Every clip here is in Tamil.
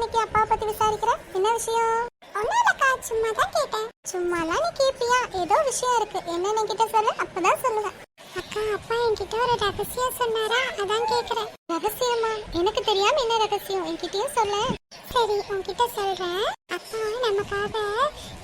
இன்னைக்கு அப்பாவை பத்தி விசாரிக்கிற? என்ன விஷயம்? ஒன்னும் இல்லக்கா சும்மா தான் கேட்டேன். சும்மாலாம் நீ கேப்பியா? ஏதோ விஷயம் இருக்கு. என்னன்னு கிட்ட சொல்லு? அப்பதான் சொல்லுவேன். அக்கா அப்பா என்கிட்ட ஒரு ரகசியம் சொன்னாரா? அதான் கேக்குறேன். ரகசியமா? எனக்கு தெரியாம என்ன ரகசியம்? என்கிட்டயும் சொல்ல. சரி உன்கிட்ட சொல்றேன். அப்பா நமக்காக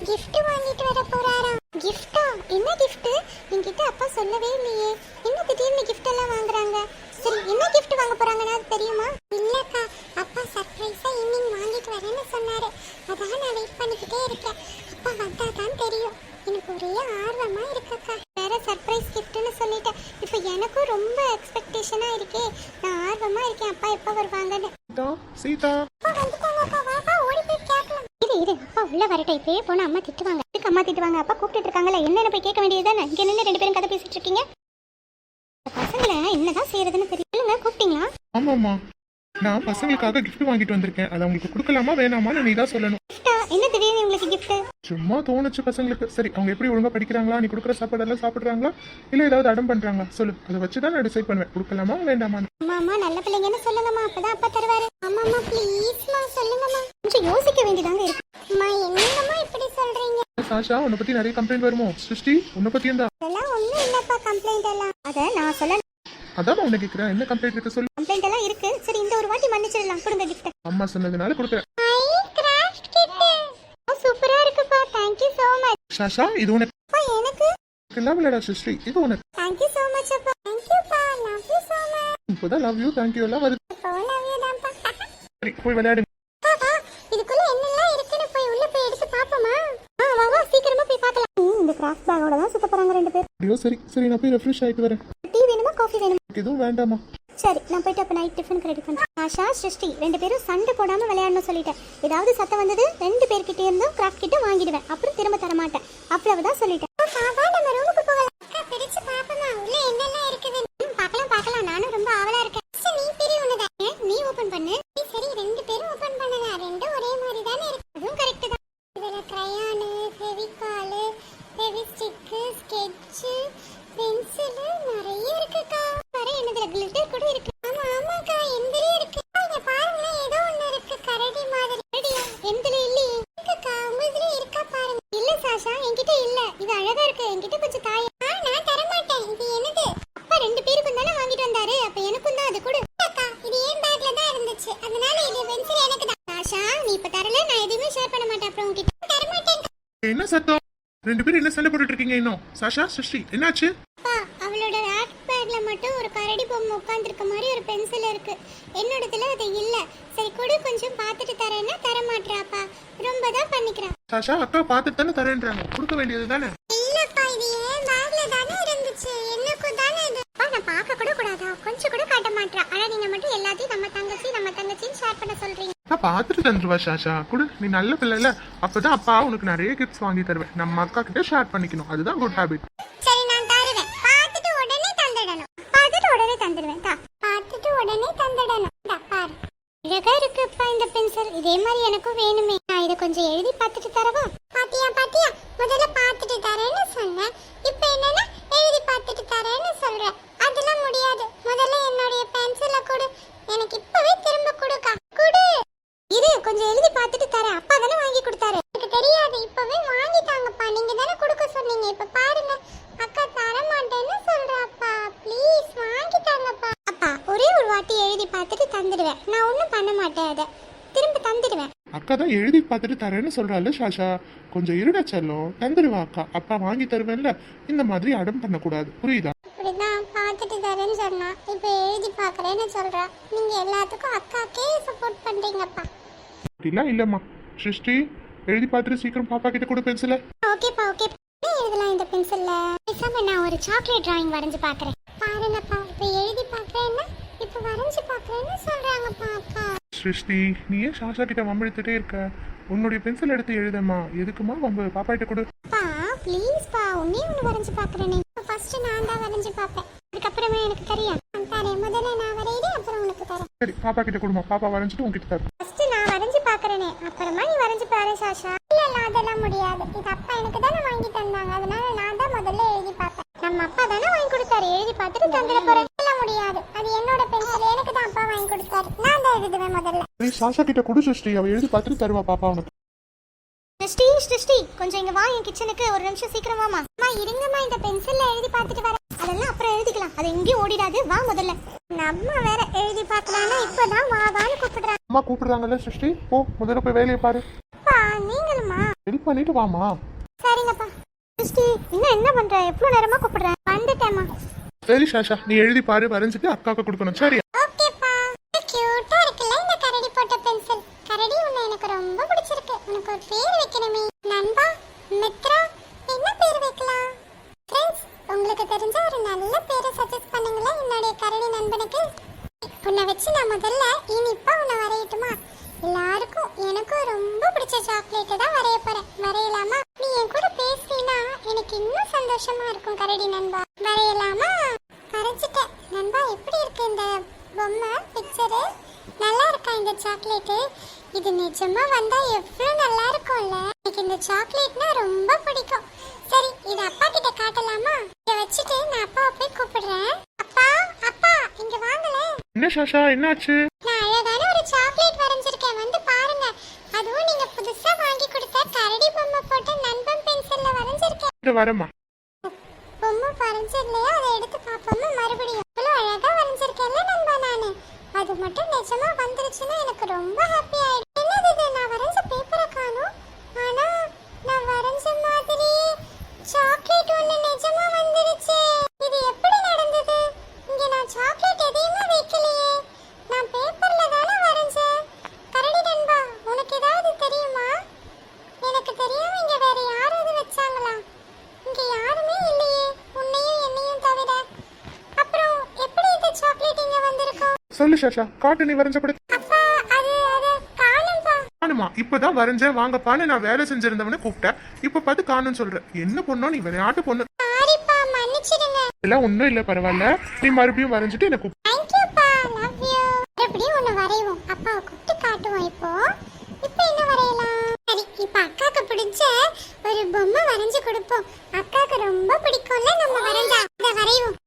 கிஃப்ட் வாங்கிட்டு வர போறாராம் கிஃப்டா என்ன கிஃப்ட் என்கிட்ட அப்பா சொல்லவே இல்லையே. என்ன திடீர்னு கிஃப்ட் எல்லாம் வாங்குறாங்க? சரி என்ன gift வாங்க போறாங்கன்னு தெரியுமா? இல்லக்கா அப்பா சர்ப்ரைஸா ஈவினிங் வாங்கிட்டு வரேன்னு சொன்னாரு. அதான் நான் வெயிட் பண்ணிக்கிட்டே இருக்கேன். அப்பா வந்தா தான் தெரியும். எனக்கு ஒரே ஆர்வமா இருக்கக்கா. வேற சர்ப்ரைஸ் கிஃப்ட்னு சொல்லிட்டேன். இப்போ எனக்கும் ரொம்ப எக்ஸ்பெக்டேஷனா இருக்கே. நான் ஆர்வமா இருக்கேன் அப்பா எப்போ வருவாங்கன்னு. சீதா. இரு அப்பா உள்ள வரட்டும். இப்பயே போனா அம்மா திட்டுவாங்க. இதுக்கு அம்மா திட்டுவாங்க? அப்பா கூப்பிட்டு இருக்காங்கல்ல. என்னன்னு போய் கேட்க வேண்டியதுதானே. இங்க நின்று ரெண்டு பேரும் கதை பேசிட்டு இருக்கீங்க. என்னதான் செய்யறதுன்னு தெரியல கூப்பிட்டீங்களா? ஆமாம்மா. நான் பசங்களுக்காக gift வாங்கிட்டு வந்திருக்கேன். அதை அவங்களுக்கு கொடுக்கலாமா வேணாமான்னு நீ தான் சொல்லணும். கிஃப்டா என்ன திடீர்னு உங்களுக்கு கிஃப்ட் சும்மா தோணுச்சு பசங்களுக்கு. சரி அவங்க எப்படி ஒழுங்கா படிக்கிறாங்களா? நீ கொடுக்குற சாப்பாடெல்லாம் சாப்பிட்றாங்களா? இல்ல ஏதாவது அடம் பண்றாங்களா? சொல்லு. அதை வச்சு தான் நான் டிசைட் பண்ணுவேன். கொடுக்கலாமா வேண்டாமா அம்மா நல்ல பிள்ளைங்கன்னு சொல்லுங்கம்மா. அப்பதான் அப்பா தருவாரு. அம்மா அம்மா ப்ளீஸ்மா சொல்லுங்கம்மா. கொஞ்சம் யோசிக்க வேண்டியதாங்க இருக்கு. அம்மா என்னங்கம்மா இப்படி சொல்றீங்க? சாஷா உன்னை பத்தி நிறைய கம்ப்ளைண்ட் வருமோ? சிருஷ்டி உன்னை பத்தியும் தான். அதெல்லாம் ஒண்ணும் இல்லப்பா கம்ப்ளைண்ட் எல்லாம். அத நான் சொல்ல அதான் உன்னை கேட்கிறேன் என்ன கம்ப்ளைண்ட் இருக்கு சொல்லு. கம்ப்ளைண்ட் எல்லாம் இருக்கு. சரி இந்த ஒரு வாட்டி மன்னிச்சிடலாம். கொடுங்க கிஃப்ட் அம்மா சொன்னதுனால கொடுக்குறேன். ஐ கிராஃப்ட் கிட் சூப்பரா இருக்குப்பா. Thank you so much. Sasha இது உனக்கு. அப்பா எனக்கு? எல்லாம் விளையாடா சிருஷ்டி இது உனக்கு. தேங்க் யூ so much அப்பா. தேங்க் யூ பா லவ் யூ so much. இப்போதான் லவ் யூ தேங்க்யூ எல்லாம் வருது. இப்போ லவ் யூ தான்ப்பா. சரி போய் விளையாடுங்க பாப்பா இதுக்குள்ள என்னெல்லாம் இருக்குன்னு போய் உள்ள போய் எடுத்து பாப்போமா? ஆ வா வா. சீக்கிரமா போய் பார்க்கலாம். இந்த கிராஃப்ட் பேக்கோட தான் சுத்த போறாங்க ரெண்டு பேர். ஐயோ சரி. சரி நான் போய் ரெஃப்ரெஷ் ஆயிட்டு வரேன். டீ வேணுமா காஃபி வேணுமா? எனக்கு எதுவும் வேண்டாமா? சரி நான் போயிட்டு அப்ப நைட் டிஃபன் ரெடி பண்றேன். ஆஷா சிருஷ்டி ரெண்டு பேரும் சண்டை போடாம விளையாடணும் சொல்லிட்டேன். ஏதாவது சத்தம் வந்தது ரெண்டு பேர்கிட்ட இருந்தும் கிராஃப்ட் கிட்ட வாங்கிடுவேன். அப்புறம் திரும்ப தர மாட்டேன் அவ்வளவுதான் சொல்லிட்டேன். நம்ம ரூமுக்கு போகலாம். அக்கா பிரிச்சு பாப்பமா? உள்ள என்னெல்லாம் இருக்குது பார்க்கலாம் பார்க்கலாம். நானும் ரொம்ப ஆவலா இருக்கேன். நீ பெரிய ஒண்ணுதான்? நீ ஓபன் பண்ணு. இது அழகா இருக்கு. என்கிட்ட கொஞ்சம் தாய். நான் தர மாட்டேன் இது என்னது? அப்பா ரெண்டு பேருக்கும் தானே வாங்கிட்டு வந்தாரு. அப்ப எனக்கும் தான் அது கொடு. அக்கா இது ஏன் பேக்ல தான் இருந்துச்சு. அதனால இது பென்சில் எனக்கு தான். ஆஷா நீ இப்ப தரல. நான் எதுவுமே ஷேர் பண்ண மாட்டேன் அப்புறம் உன்கிட்ட. தர மாட்டேன் என்ன சத்தம்? ரெண்டு பேரும் என்ன சண்டை போட்டுட்டு இருக்கீங்க இன்னும்? சாஷா சஷ்டி என்னாச்சு? பேக்ல மட்டும் ஒரு கரடி பொம்மை உட்காந்துருக்க மாதிரி ஒரு பென்சில் இருக்கு. என்னோடதுல அது இல்ல. சரி கொடு கொஞ்சம் பார்த்துட்டு தரேன்னா தர மாட்றாப்பா ரொம்ப தான் பண்ணிக்கிறா. சாஷா அக்கா பார்த்துட்டு தானே தரேன்றாங்க. கொடுக்க வேண்டியது தானே? இல்லப்பா இது ஏன் பேக்ல தானே இருந்துச்சு. என்னக்கும் தானே இது? அப்பா நான் பார்க்க கூட கூடாதா? கொஞ்சம் கூட காட்ட மாட்றா. ஆனா நீங்க மட்டும் எல்லாத்தையும் நம்ம தங்கச்சி நம்ம தங்கச்சின்னு ஷேர் பண்ண சொல்றீங்க. நான் பார்த்துட்டு தந்துருவா சாஷா. குடு நீ நல்ல பிள்ளைல அப்பதான் அப்பா உனக்கு நிறைய கிஃப்ட்ஸ் வாங்கி தருவேன். நம்ம அக்கா கிட்ட ஷேர் பண்ணிக்கணும். அதுதான் குட் ஹாபிட் இதே மாதிரி எனக்கும் வேணுமே. நான் இதை கொஞ்சம் எழுதி பார்த்துட்டு தரவா? பாத்தியா பாத்தியா? முதல்ல பார்த்துட்டு தரேன்னு சொன்னேன் இப்போ என்னன்னா எழுதி பார்த்துட்டு தரேன்னு சொல்றேன் அதெல்லாம் முடியாது முதல்ல என்னுடைய பென்சிலை கொடு எனக்கு இப்பவே திரும்ப கொடுக்கா கொடு இரு கொஞ்சம் எழுதி பார்த்துட்டு தரேன் அப்பா தானே வாங்கி கொடுத்தாரு எனக்கு தெரியாது இப்பவே வாங்கிட்டாங்கப்பா நீங்க தானே கொடுக்க சொன்னீங்க இப்ப பாருங்க அக்கா தர மாட்டேன்னு சொல்றாப்பா ப்ளீஸ் வாங்கிட்டாங்கப்பா அப்பா ஒரே ஒரு வாட்டி எழுதி பார்த்துட்டு தந்துடுவேன் நான் ஒன்றும் பண்ண மாட்டேன் அதை திரும்ப தந்துடுவேன் அக்கா தான் எழுதி பார்த்துட்டு தரேன்னு சொல்றாள் சாஷா கொஞ்சம் இருடா செல்லம் தந்துடுவா அக்கா. அப்பா வாங்கி தருவேன்ல. இந்த மாதிரி அடம் பண்ணக்கூடாது. புரியுதா? பார்த்துட்டு தரேன்னு சொன்னா. இப்போ எழுதி பார்க்கறேன்னு சொல்றா. நீங்க எல்லாத்துக்கும் அக்காக்கே சப்போர்ட் பண்றீங்கப்பா. அப்படிலாம் இல்லம்மா. சிருஷ்டி எழுதி பார்த்துட்டு சீக்கிரம் பாப்பா கிட்ட கொடு பென்சில ஓகேப்பா ஓகே எழுதலாம் இந்த பென்சில்ல பேசாம நான் ஒரு சாக்லேட் டிராயிங் வரைஞ்சு பார்க்கறேன். பாருங்கப்பா இப்போ எழுதி பார்க்கறேன்னா இப்போ வரைஞ்சு பார்க்கறேன்னு சொல்றாங்கப்பா அக்கா. சிருஷ்டி நீ ஏன் சாஷா கிட்ட வம்பிழுத்துட்டே இருக்க. உன்னுடைய பென்சில் எடுத்து எழுதம்மா எதுக்குமா வம்பு? பாப்பா கிட்ட கொடு அப்பா ப்ளீஸ்ப்பா உன்னே ஒன்று வரைஞ்சு பார்க்கறேனே. ஃபர்ஸ்ட் நான் தான் வரைஞ்சு பார்ப்பேன். அதுக்கப்புறமே எனக்கு தெரியும். தரேன். முதல்ல நான் வரையிறேன் அப்புறம் உனக்கு தரேன். சரி பாப்பா கிட்ட கொடுமா. பாப்பா வரைஞ்சிட்டு உங்ககிட்ட தரும் ஃபர்ஸ்ட் நான் வரைஞ்சு பார்க்கறேனே. அப்புறமா நீ வரைஞ்சு பாரு சாஷா இல்ல இல்ல அதெல்லாம் முடியாது. இது அப்பா எனக்கு தானே வாங்கி தந்தாங்க. அதனால நான் தான் முதல்ல எழுதி பார்ப்பேன். நம்ம அப்பா தானே வாங்கி கொடுத்தாரு. எழுதி பார்த்துட்டு தந்துட போறேன். முடியாது. அது என்னோட பென்சில் எனக்கு வாங்கி கொடுத்தாரு நான் தான் எழுதுவேன் முதல்ல. நீ சாஷா கிட்ட கொடு சிருஷ்டி அவ எழுதி பார்த்துட்டு தருவா பாப்பா உனக்கு. சிருஷ்டி சிருஷ்டி கொஞ்சம் இங்க வா என் கிச்சனுக்கு ஒரு நிமிஷம் சீக்கிரம் வாமா அம்மா இருங்கம்மா இந்த பென்சில்ல எழுதி பார்த்துட்டு வரேன். அதெல்லாம் அப்புறம் எழுதிக்கலாம். அது எங்கேயும் ஓடிடாது. வா முதல்ல. நம்ம வேற எழுதி பார்க்கலாம்னா இப்பதான் வா வான்னு கூப்பிடுறாங்க. அம்மா கூப்பிடுறாங்கல்ல சிருஷ்டி போ முதல்ல போய் வேலையை பாரு. அப்பா நீங்களுமா ஹெல்ப் பண்ணிட்டு வாமா சரிங்கப்பா. சிருஷ்டி இன்னும் என்ன பண்ற? எவ்வளவு நேரமா கூப்பிடுறேன் வந்துட்டேம்மா. சரி சாஷா. நீ எழுதி பாரு வரைஞ்சிட்டு அக்காவுக்கு கொடுக்கணும். சரி ஓகேப்பா கியூட்டா இருக்குல்ல இந்த கரடி போட்ட பென்சில் கரடி உன்னை எனக்கு ரொம்ப பிடிச்சிருக்கு. உனக்கு ஒரு பேர் வைக்கணுமே. நண்பா மித்ரா என்ன பேர் வைக்கலாம்? ஃப்ரெண்ட்ஸ் உங்களுக்கு தெரிஞ்ச ஒரு நல்ல பேரை சஜஸ்ட் பண்ணுங்களேன். என்னுடைய கரடி நண்பனுக்கு. உன்னை வச்சு நான் முதல்ல இனிப்பா உன்னை வரையட்டுமா? எல்லாருக்கும் எனக்கும் ரொம்ப பிடிச்ச சாக்லேட் தான் வரைய போறேன். வரையலாமா? நீ என் கூட பேசினா எனக்கு இன்னும் சந்தோஷமா இருக்கும் கரடி நண்பா. வரையலாமா? வரைஞ்சிட்டேன். நண்பா எப்படி இருக்கு இந்த பொம்மை பிக்சரு நல்லா இருக்கா இந்த சாக்லேட்டு? இது நிஜமா வந்தா எவ்வளவு நல்லா இருக்கும்ல எனக்கு இந்த சாக்லேட்னா ரொம்ப பிடிக்கும். சரி இது அப்பா கிட்ட காட்டலாமா? இத வச்சுட்டு நான் அப்பாவை போய் கூப்பிடுறேன். அப்பா அப்பா இங்க வாங்களேன் என்ன சாஷா என்னாச்சு? நான் அழகான ஒரு சாக்லேட் வரைஞ்சிருக்கேன். வந்து பாருங்க. அதுவும் நீங்க புதுசா வாங்கி கொடுத்த கரடி பொம்மை போட்ட நண்பன் பென்சில்ல வரைஞ்சிருக்கேன். இந்த வரமா பொம்மை வரைஞ்சிடலையா அதை எடுத்து பார்ப்போமா? மறுபடியும் இவ்வளோ அழகா வரைஞ்சிருக்கேன்ல நண்பா நானு. அது மட்டும் நிஜமா வந்துருச்சுன்னா எனக்கு ரொம்ப ஹாப்பி ஆயிடும். என்னது இது? நான் வரைஞ்ச பேப்பரை காணும். ஆனா நான் வரைஞ்ச மாதிரி சாக்லேட் ஒன்று நிஜமா வந்துருச்சு இது எப்படி நடந்தது இங்க நான் சாக்லேட் எதையுமே வைக்கலையே நான் பேப்பர்ல தானே வரைஞ்சேன் கரடி நண்பா உனக்கு ஏதாவது தெரியுமா எனக்கு தெரியாம இங்க வேற யாராவது வச்சாங்களா இங்க யாருமே இல்லையே உன்னையும் என்னையும் தவிர அப்புறம் எப்படி இந்த சாக்லேட் இங்க வந்திருக்கும் சொல்லு சாஷா காட்டு நீ வரைஞ்ச காணும்பா காணுமா இப்பதான் வரைஞ்சேன் வாங்கப்பான்னு நான் வேலை செஞ்சிருந்தவனை கூப்பிட்டேன். இப்ப பார்த்து காணும்னு சொல்ற. என்ன பொண்ணோ நீ விளையாட்டு பொண்ணு. எல்லாம் ஒண்ணும் இல்ல பரவாயில்ல. நீ மறுபடியும் வரைஞ்சிட்டு பிடிச்ச ஒரு பொம்மை வரைஞ்சு கொடுப்போம். அக்காக்கு ரொம்ப பிடிக்கும்ல நம்ம வரைஞ்சா. அதை வரைவோம்.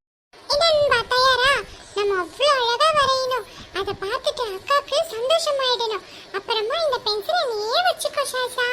என்னன்பா தயாரா? நம்ம அவ்வளோ அழகாக வரையணும்? அதை பார்த்துட்டு அக்காவுக்கு சந்தோஷமாயிடணும். அப்புறமா இந்த பென்சிலை நீயே வச்சுக்கோ சாஷா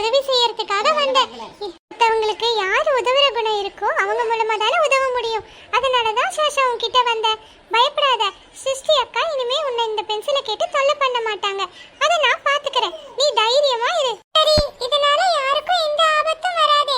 உதவி செய்யறதுக்காக வந்தேன் மத்தவங்களுக்கு யார் உதவுற குணம் இருக்கோ அவங்க மூலமா தானே உதவ முடியும். அதனால தான் சாஷா உன்கிட்ட வந்தேன் பயப்படாத. சிருஷ்டி அக்கா இனிமே உன்னை இந்த பென்சிலை கேட்டு தொல்லை பண்ண மாட்டாங்க. அதை நான் பாத்துக்கிறேன். நீ தைரியமா இரு. சரி இதனால யாருக்கும் எந்த ஆபத்தும் வராது.